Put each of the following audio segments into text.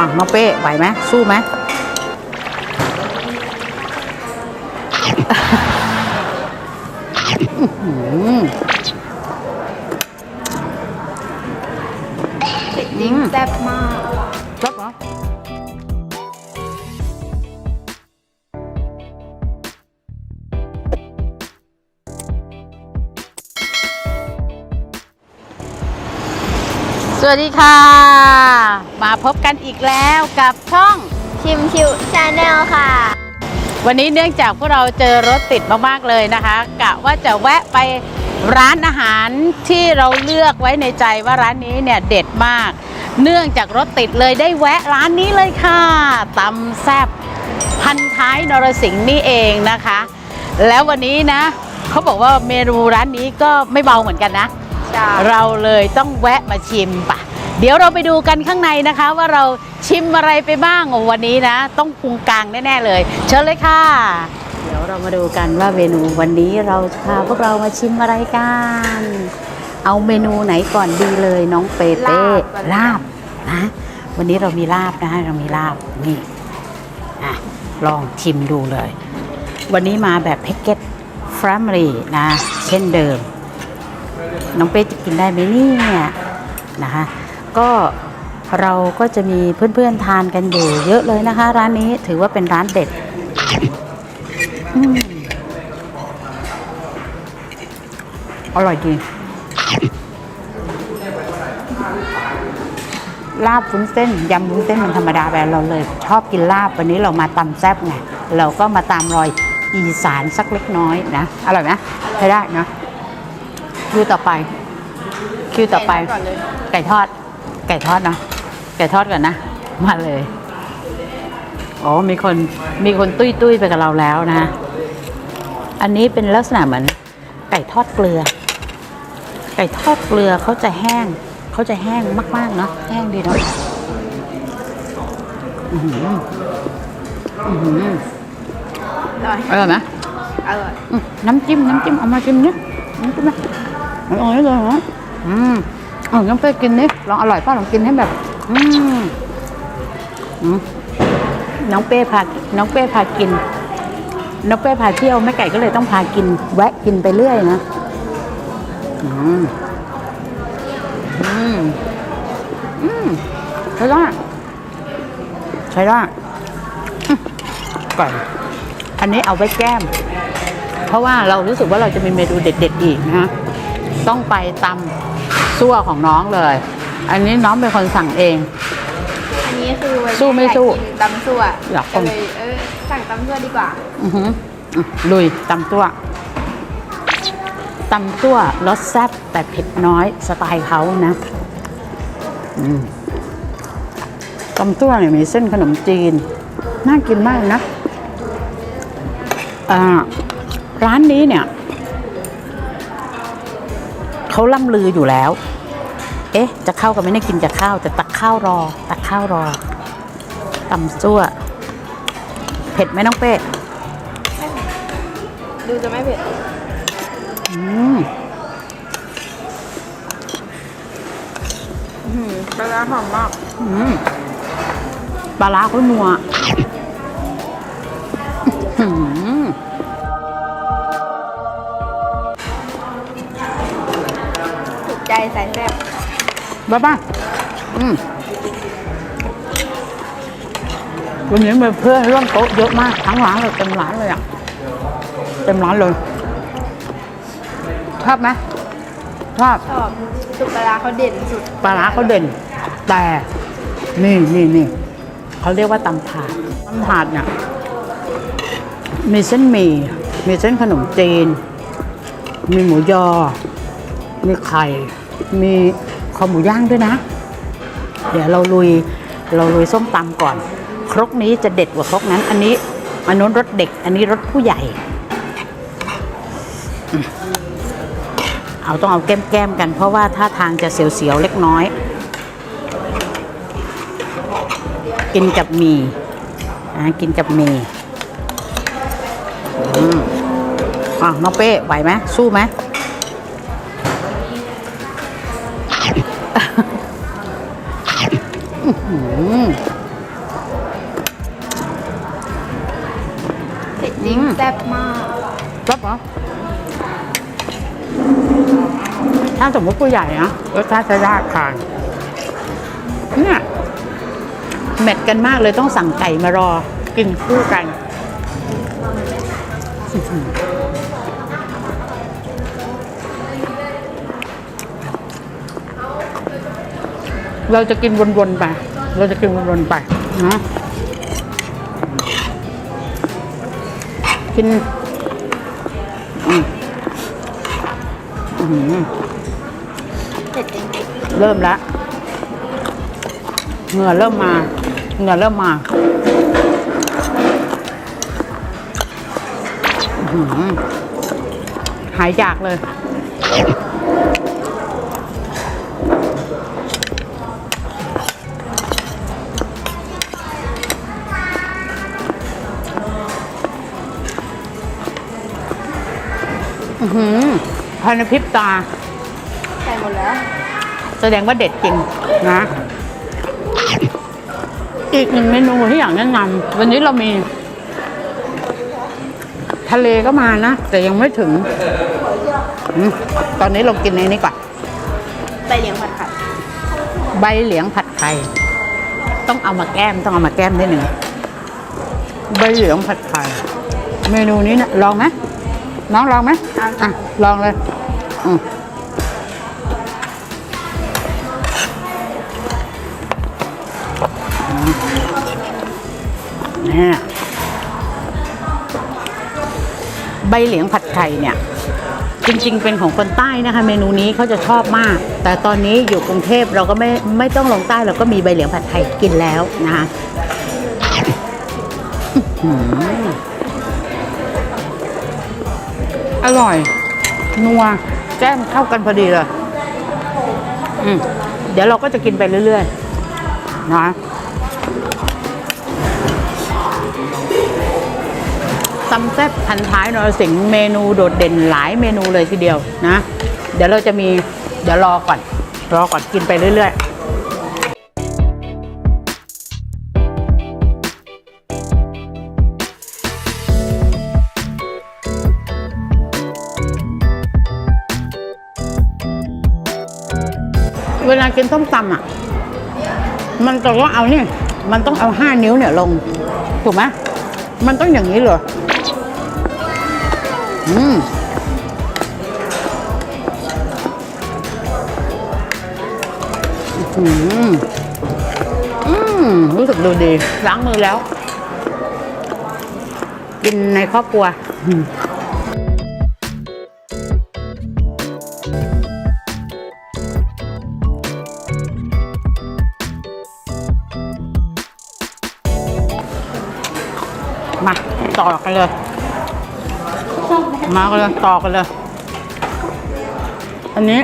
อะน้องเป้ไหวไหมสู้ไหมอื้อหือจริงแซ่บมากรับเหรอ สวัสดีค่ะ มาพบกันอีกแล้วกับช่องชิมชิวชาแนลค่ะ วันนี้เนื่องจากพวกเราเจอรถติดมากๆเลยนะคะกะว่าจะแวะไปร้านอาหารที่เราเลือกไว้ในใจว่าร้านนี้เนี่ยเด็ดมาก เนื่องจากรถติดเลยได้แวะร้านนี้เลยค่ะตำแซบพันท้ายนรสิงห์นี่เองนะคะ แล้ววันนี้นะเขาบอกว่าเมนูร้านนี้ก็ไม่เบาเหมือนกันนะ ใช่ เราเลยต้องแวะมาชิมปะเดี๋ยวเราไปดูกันข้างในนะคะ ว่าเราชิมอะไรไปบ้างวันนี้นะ ต้องพุงกลางแน่ๆเลย เชิญเลยค่ะ เดี๋ยวเรามาดูกันว่าเมนูวันนี้เราจะพาพวกเรามาชิมอะไรกัน เอาเมนูไหนก่อนดีเลยน้องเปเต้ลาบนะวันนี้เรามีลาบนะเรามีลาบนี่อะลองชิมดูเลย วันนี้มาแบบแพ็กเกจฟรัมรีนะ เช่นเดิม น้องเป้จะกินได้ไหมเนี่ยนะคะก็เราก็จะมีเพื่อนๆทานกันอยู่เยอะเลยนะคะ ร้านนี้ถือว่าเป็นร้านเด็ดอร่อยจริงลาบวุ้นเส้นยำวุ้นเส้นมันธรรมดาแบบเราเลย ชอบกินลาบวันนี้เรามาตำแซ่บไงเราก็มาตามรอยอีสานสักเล็กน้อยนะอร่อยไหมใช้ได้นะ คิวต่อไป คิวต่อไป ก่อนเลยไก่ทอด ไก่ทอดเนาะไก่ทอดก่อนนะ มาเลยอ๋อมีคนมีคนตุ้ยตุ้ยๆไปกับเราแล้วนะ อันนี้เป็นลักษณะเหมือนไก่ทอดเกลือ ไก่ทอดเกลือเขาจะแห้งเขาจะแห้งมาก ๆ เนาะแห้งดีเนาะอือหืออือหืออร่อยอร่อยไหมอร่อยอืมน้ำจิ้ม น้ำจิ้ม เอามาจิ้มนี่น้ำจิ้มนะ อร่อยเลยเหรออืมเอาน้ำเป้กินนี่ลองอร่อยป้าลองกินให้แบบอืมอืมน้องเป้พาน้องเป้พากิน น้องเป้พาเที่ยวแม่ไก่ก็เลยต้องพากิน แวะกินไปเรื่อยนะอืมอืมอืมใช้ได้ใช้ได้อืมก่อนอันนี้เอาไว้แก้ม เพราะว่าเรารู้สึกว่าเราจะมีเมนูเด็ด ๆ อีกนะฮะ ต้องไปตำซั่วของน้องเลย อันนี้น้องเป็นคนสั่งเอง อันนี้คือวันนี้สู้ไม่สู้อยากกินตำซั่วอยากกิก็นเลยเออสั่งตำซั่วดีกว่า อือหืออะลุยตำซั่วตำซั่วรสแซ่บแต่เผ็ดน้อยสไตล์เขานะอืมตำซั่วเนี่ยมีเส้นขนมจีน น่ากินมากนะอ่าร้านนี้เนี่ย เขาล่ำลืออยู่แล้ว เอ๊ะ จะเข้ากันไหม่ได้กินจะข้าว แต่ตักข้าวรอ ตักข้าวรอตำซั่ว เผ็ดไหมน้องเป้ดูจะไม่เผ็ดอืมอื้อหือปลาร้าหอมมาก อืมปลาร้าเขานัวอื้อ แซ่บบ้าบ้าอืมวันนี้มีเพื่อนร่วมโต๊ะเยอะมากทั้งร้านเลยเต็มร้านเลยอะ เต็มร้านเลยชอบไหมชอบชอบสุดปลาร้าเขาเด่นสุดปลาร้าเขาเด่น แต่นี่นี่นี่เขาเรียกว่าตำถาดตำถาดเนี่ยมีเส้นหมี่มีเส้นขนมจีน มีหมูยอ มีไข่ มีคอหมูย่างด้วยนะ เดี๋ยวเราลุยเราลุยส้มตำก่อน ครกนี้จะเด็ดกว่าครกนั้น อันนี้อันนู้นรสเด็ก อันนี้รสผู้ใหญ่ เอาต้องเอาแก้มๆกัน เพราะว่าท่าทางจะเสียวๆเล็กน้อย กินกับหมี่ะกินกับหมี่อืมอะน้องเป้ไหวไหมสู้ไหม เผ็ดจริงแซ่บมากรับเหรอถ้าสมมติผู้ใหญ่นะรสชาติจะยากทานเนี่ยแมทกันมากเลยต้องสั่งไก่มารอ กินคู่กัน เราจะกินวนๆไป เราจะกินวนๆไปนะกินเริ่มแล้วเหงื่อเริ่มมาเหงื่อเริ่มมาอื้อหือหายจากเลย อือหือภายในพริบตา ใส่หมดแล้วแสดงว่าเด็ดจริงนะ อีกหนึ่งเมนูที่อยากแนะนำวันนี้เรามี ทะเลก็มานะ แต่ยังไม่ถึงอืมตอนนี้เรากินในนี้ก่อน ใบเหลียงผัดไข่ใบเหลียงผัดไข่ต้องเอามาแก้มต้องเอามาแก้มนิดหนึ่งใบเหลียงผัดไข่เมนูนี้นะลองไหม น้องลองไหมอะ ลองเลยอืมเนี่ยใบเหลียงผัดไข่เนี่ย จริงๆ เป็นของคนใต้นะคะ เมนูนี้เขาจะชอบมาก แต่ตอนนี้อยู่กรุงเทพเราก็ไม่ไม่ต้องลงใต้เราก็มีใบเหลียงผัดไทยกินแล้วนะคะ อร่อย นัว แจ้มเข้ากันพอดีเลย อืมเดี๋ยวเราก็จะกินไปเรื่อยๆ นะตำแซ่บพันท้ายนรสิงเมนูโดดเด่นหลายเมนูเลยทีเดียวนะ เดี๋ยวเราจะมี เดี๋ยวรอก่อน รอก่อนกินไปเรื่อยๆ เวลากินส้มตำอะ มันจะว่าเอาเนี่ย มันต้องเอาห้านิ้วเนี่ยลง ถูกไหมมันต้องอย่างนี้เลยอืมอืมอืมรู้สึกดูดี ล้างมือแล้ว กินในครอบครัว ต่อกันเลย มากันเลยต่อกันเลย อันนี้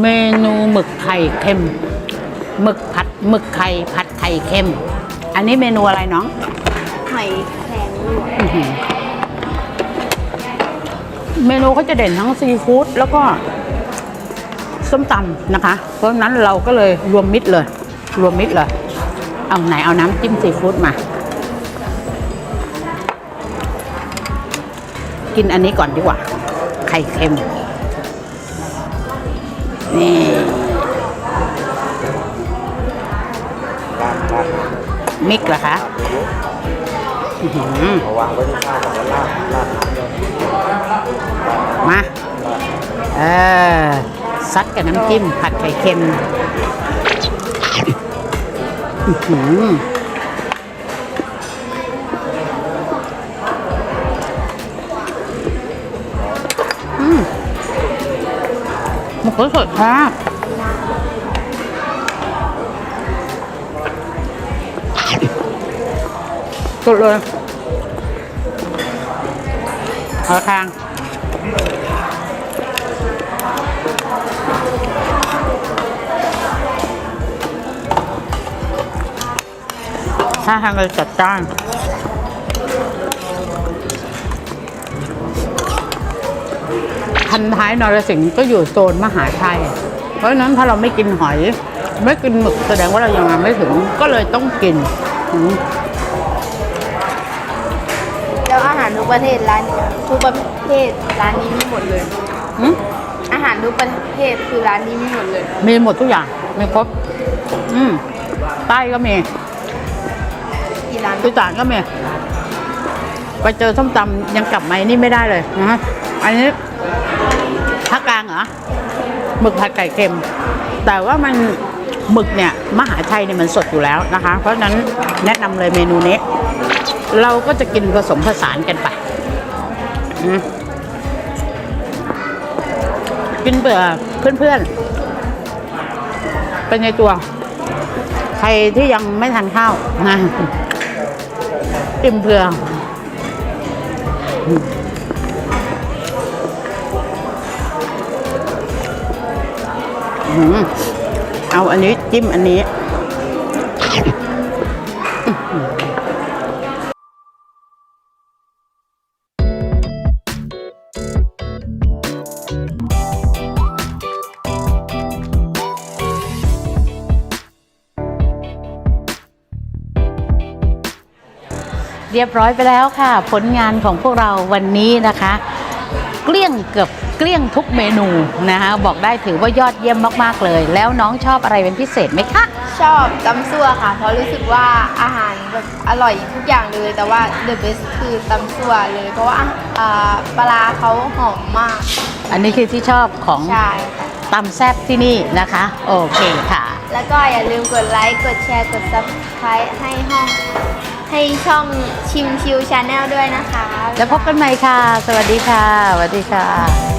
เมนูหมึกไข่เค็มหมึกผัดหมึกไข่ผัดไข่เค็ม อันนี้เมนูอะไรน้องหอยแครงลวกอื้อหือเมนูเขาจะเด่นทั้งซีฟู้ดแล้วก็ ส้มตำนะคะ เพราะนั้นเราก็เลยรวมมิตรเลย รวมมิตรเลย เอาไหนเอาน้ำจิ้มซีฟู้ดมา กินอันนี้ก่อนดีกว่า ไข่เค็ม นี่มิกเหรอคะวางไว้ที่ข้าวแล้วลาดลาดน้ำเลยมา เออ ซัดกับน้ำจิ้มผัดไข่เค็มอือหืออืมมันก็สดมากสดเลยเอาทาง ถ้าทางเราจัดจ้านพันท้ายนรสิงห์ก็อยู่โซนมหาชัย เพราะฉะนั้นถ้าเราไม่กินหอย ไม่กินหมึกแสดงว่าเรายังมาไม่ถึงก็เลยต้องกินอืมแล้วอาหารทุกประเทศร้านทุกประเภทร้านนี้มีหมดเลยอืมอาหารทุกประเภทคือร้านนี้มีหมดเลย มีหมดทุกอย่างมีครบ อืมใต้ก็มีกี่ร้าน อีสานก็มีไปเจอส้มตำยังกลับมานี่ไม่ได้เลยนะฮะอันนี้ภาคกลางเหรอหมึกผัดไก่เค็ม แต่ว่ามันหมึกเนี่ยมหาชัยเนี่ยมันสดอยู่แล้วนะคะ เพราะฉะนั้นแนะนำเลยเมนูนี้ เราก็จะกินผสมผสานกันไปอืมกินเบื่อเพื่อนๆเป็นในตัว ใครที่ยังไม่ทานข้าวนะ อิ่มเพื่ออืมเอาอันนี้จิ้มอันนี้ เรียบร้อยไปแล้วค่ะ ผลงานของพวกเราวันนี้นะคะ เกลี้ยงเกือบเกลี้ยงทุกเมนูนะคะบอกได้ถือว่ายอดเยี่ยมมากๆเลย แล้วน้องชอบอะไรเป็นพิเศษไหมคะ ชอบตำซั่วค่ะ เพราะรู้สึกว่าอาหารแบบอร่อยทุกอย่างเลย แต่ว่า the best คือตำซั่วเลย เพราะว่าอ่าปลาร้าเขาหอมมาก อันนี้คือที่ชอบของ ใช่ค่ะ ตำแซบที่นี่นะคะ โอเคค่ะ แล้วก็อย่าลืมกดไลค์กดแชร์กด subscribe ให้ห้องให้ช่องชิมชิวชาแนลด้วยนะคะ แล้วพบกันใหม่ค่ะ สวัสดีค่ะ สวัสดีค่ะ